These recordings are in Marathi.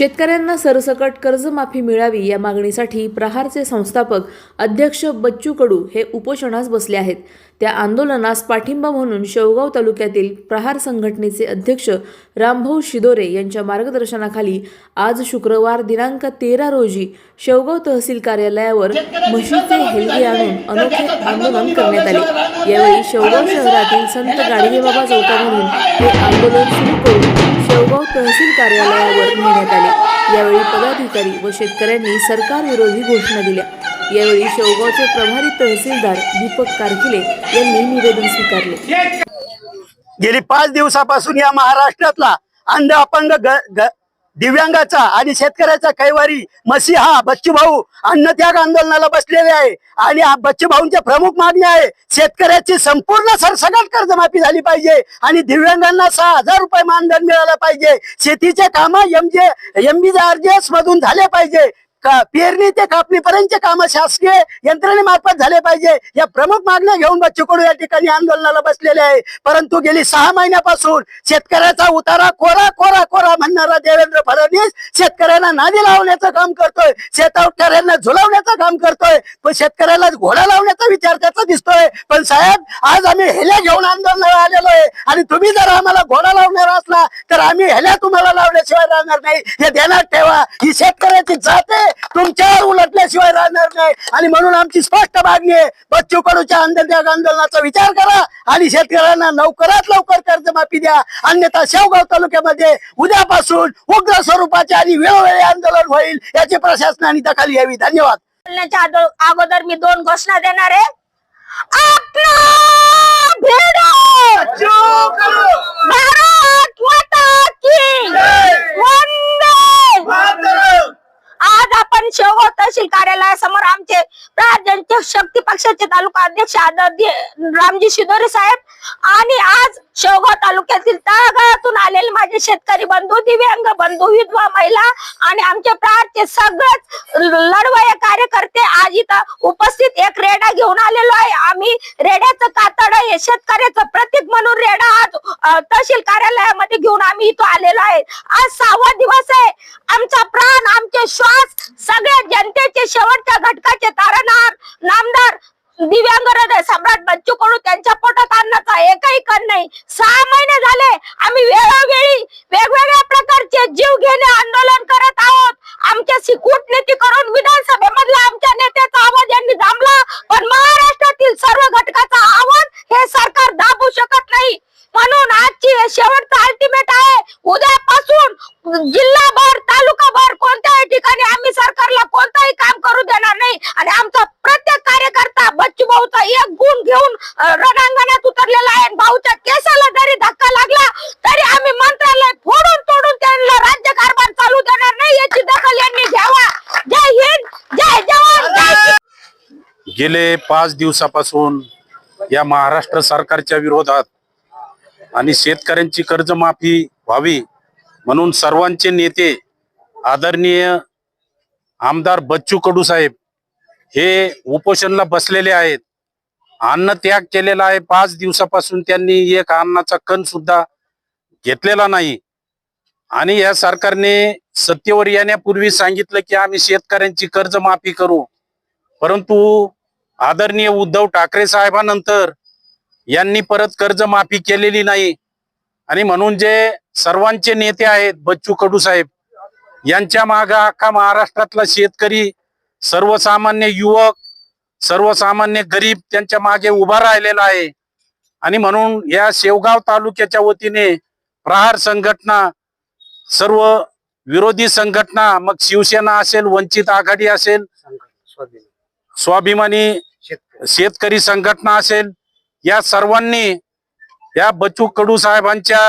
शेतकऱ्यांना सरसकट कर्जमाफी मिळावी या मागणीसाठी प्रहारचे संस्थापक अध्यक्ष बच्चू कडू हे उपोषणास बसले आहेत. त्या आंदोलनास पाठिंबा म्हणून शेवगाव तालुक्यातील प्रहार संघटनेचे अध्यक्ष रामभाऊ शिदोरे यांच्या मार्गदर्शनाखाली आज शुक्रवार दिनांक तेरा रोजी शेवगाव तहसील कार्यालयावर म्हशीचे हेलगे आणून अनोखे आंदोलन करण्यात आले. यावेळी शेवगाव शहरातील संत गाडगेबाबा चौकामधून हे आंदोलन सुरू करून शेवगाव तहसील कार्यालयावर नेण्यात आले. यावेळी पदाधिकारी व शेतकऱ्यांनी सरकार विरोधी घोषणा दिल्या. यावेळी शेवगावचे प्रभारी तहसीलदार दीपक कारखिले यांनी निवेदन स्वीकारले. गेली पाच दिवसापासून या महाराष्ट्रातला अंध अपंग दिव्यांगाचा आणि शेतकऱ्याचा कैवारी मसीहा बच्चूभाऊ अन्नत्याग आंदोलनाला बसलेले आहे. आणि बच्चूभाऊंच्या प्रमुख मागणी आहे शेतकऱ्याची संपूर्ण सरसकट कर्जमाफी झाली पाहिजे आणि दिव्यांगांना सहा हजार रुपये मानधन मिळालं पाहिजे. शेतीचे काम एमजे एमबी एम मधून झाले पाहिजे. का पेरणी ते कापणीपर्यंतचे काम शासकीय यंत्रणेमार्फत झाले पाहिजे. या प्रमुख मागण्या घेऊन बच्चू कडू या ठिकाणी आंदोलनाला बसलेले आहे. परंतु गेली सहा महिन्यापासून शेतकऱ्याचा उतारा कोरा कोरा कोरा म्हणणारा देवेंद्र फडणवीस शेतकऱ्यांना नादी लावण्याचं काम करतोय. शेतकऱ्यांना झुलावण्याचं काम करतोय. पण शेतकऱ्याला घोडा लावण्याचा विचार त्याचा दिसतोय. पण साहेब आज आम्ही हेल्या घेऊन आंदोलनाला आलेलो आहे. आणि तुम्ही जर आम्हाला घोडा लावणार असला तर आम्ही हेल्या तुम्हाला लावल्याशिवाय राहणार नाही. हे ध्यानात ठेवा. ही शेतकऱ्याची जात आहे तुमच्यावर उलटल्याशिवाय राहणार नाही. आणि म्हणून आमची स्पष्ट मागणी आहे बच्चू कडूच्या आंदोलनाचा विचार करा आणि शेतकऱ्यांना लवकरात लवकर कर्जमाफी द्या. अन्यथा शेवगाव तालुक्यामध्ये उद्यापासून उग्र स्वरूपाचे आणि वेळोवेळी आंदोलन होईल याची प्रशासनाने दखल घ्यावी. धन्यवाद. बोलण्याच्या अगोदर मी दोन घोषणा देणार आहे. आज आपण तहसील कार्यालयासमोर आमचे प्राजनचे शक्ती पक्षाचे तालुका अध्यक्ष आदरणीय रामजी शिदोरे साहेब. आणि आज शेवगाव तालुक्यातील तळागाळातून आलेले माझे शेतकरी बंधू दिव्यांग बंधू विधवा महिला आणि आमचे प्रारचे सगळेच लढवय कार्यकर्ते आज इथं उपस्थित एक रेडा घेऊन आलेलो आहे. आम्ही रेड्याचं कातड हे शेतकऱ्याचं प्रतीक म्हणून रेडा आज तहसील कार्यालयामध्ये घेऊन आम्ही इथं आलेलो आहे. आज सहावा दिवस आहे. आमचा प्राण आमचे श्वास सगळ्या जनतेचे शेवटच्या घटकाचे तारणार. नामदार दिव्यांग हृदय सम्राट बच्चू कडू त्यांच्या पोटात आणण्याचा एकही कण नाही. सहा महिने झाले आम्ही वेळोवेळी वेगवेगळ्या प्रकारचे जीव घेणे आंदोलन करत आहोत. आमच्या सिकूट नीती करून विधानसभेमधला आमच्या नेत्याचा आवाज यांनी दाबला पण महाराष्ट्रातील सर्व घटकाचा आवाज हे सरकार दाबू शकत नाही. म्हणून आजची हे शेवटचं अल्टिमेट आहे. उद्यापासून जिल्हा तालुकाभर कोणत्याही ठिकाणी आम्ही सरकारला कोणताही काम करू देणार नाही आणि आमचा प्रत्येक कार्यकर्ता बच्चू भाऊचा एक गुण घेऊन अ, रणांगणात उतरलेला आहे. भाऊच्या केसाला जरी धक्का लागला तरी आम्ही मंत्रालय फोडून तोडून त्यांना राज्यकारभार चालू देणार नाही याची दखल यांनी घ्यावा. जय हिंद जय जवान. गेले पाच दिवसापासून या महाराष्ट्र सरकारच्या विरोधात आणि शेतकऱ्यांची कर्जमाफी व्हावी म्हणून सर्वांचे नेते आदरणीय आमदार बच्चू कडू साहेब हे उपोषणला बसलेले आहेत. अन्न त्याग केलेला आहे. पाच दिवसापासून त्यांनी एक अन्नाचा कण सुद्धा घेतलेला नाही. आणि या सरकारने सत्तेवर येण्यापूर्वी सांगितलं की आम्ही शेतकऱ्यांची कर्जमाफी करू. परंतु आदरणीय उद्धव ठाकरे साहेबांनंतर यांनी परत कर्जमाफी केलेली नाही. आणि म्हणून जे सर्वांचे नेते आहेत बच्चू कडू साहेब यांच्या मागे अख्खा महाराष्ट्रातला शेतकरी सर्वसामान्य युवक सर्वसामान्य गरीब त्यांच्या मागे उभा राहिलेला आहे. आणि म्हणून या शेवगाव तालुक्याच्या वतीने प्रहार संघटना सर्व विरोधी संघटना मग शिवसेना असेल वंचित आघाडी असेल स्वाभिमानी शेतकरी संघटना असेल या सर्वांनी या बच्चू कडू साहेबांच्या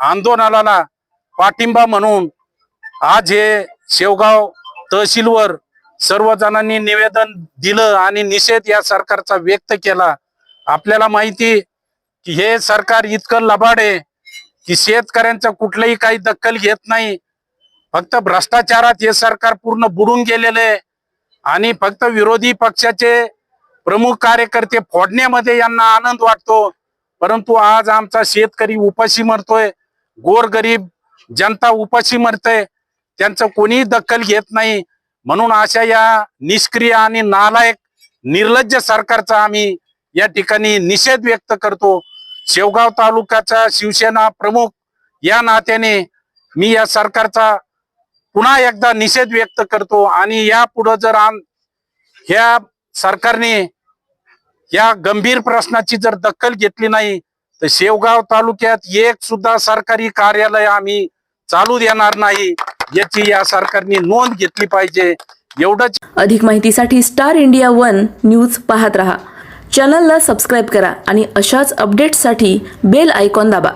आंदोलनाला पाठिंबा म्हणून आज हे शेवगाव तहसीलवर सर्व जणांनी निवेदन दिलं आणि निषेध या सरकारचा व्यक्त केला. आपल्याला माहिती की हे सरकार इतकं लबाड आहे की शेतकऱ्यांचा कुठलंही काही दखल घेत नाही. फक्त भ्रष्टाचारात हे सरकार पूर्ण बुडून गेलेलं आहे. आणि फक्त विरोधी पक्षाचे प्रमुख कार्यकर्ते फोडण्यामध्ये यांना आनंद वाटतो. परंतु आज आमचा शेतकरी उपाशी मरतोय. गोरगरीब जनता उपाशी मरते त्यांचं कोणीही दखल घेत नाही. म्हणून अशा या निष्क्रिय आणि नालायक निर्लज्ज सरकारचा आम्ही या ठिकाणी निषेध व्यक्त करतो. शेवगाव तालुक्याचा शिवसेना प्रमुख या नात्याने मी या सरकारचा पुन्हा एकदा निषेध व्यक्त करतो आणि यापुढं जर आम ह्या सरकारने या गंभीर प्रश्नाची जर दखल घेतली नाही तर शेवगाव तालुक्यात एक सुद्धा सरकारी कार्यालय आम्ही चालू देणार नाही. याची या सरकारने नोंद घेतली पाहिजे. एवढंच अधिक माहितीसाठी स्टार इंडिया वन न्यूज पाहत रहा. चॅनलला सबस्क्राईब करा आणि अशाच अपडेट्ससाठी बेल आयकॉन दाबा.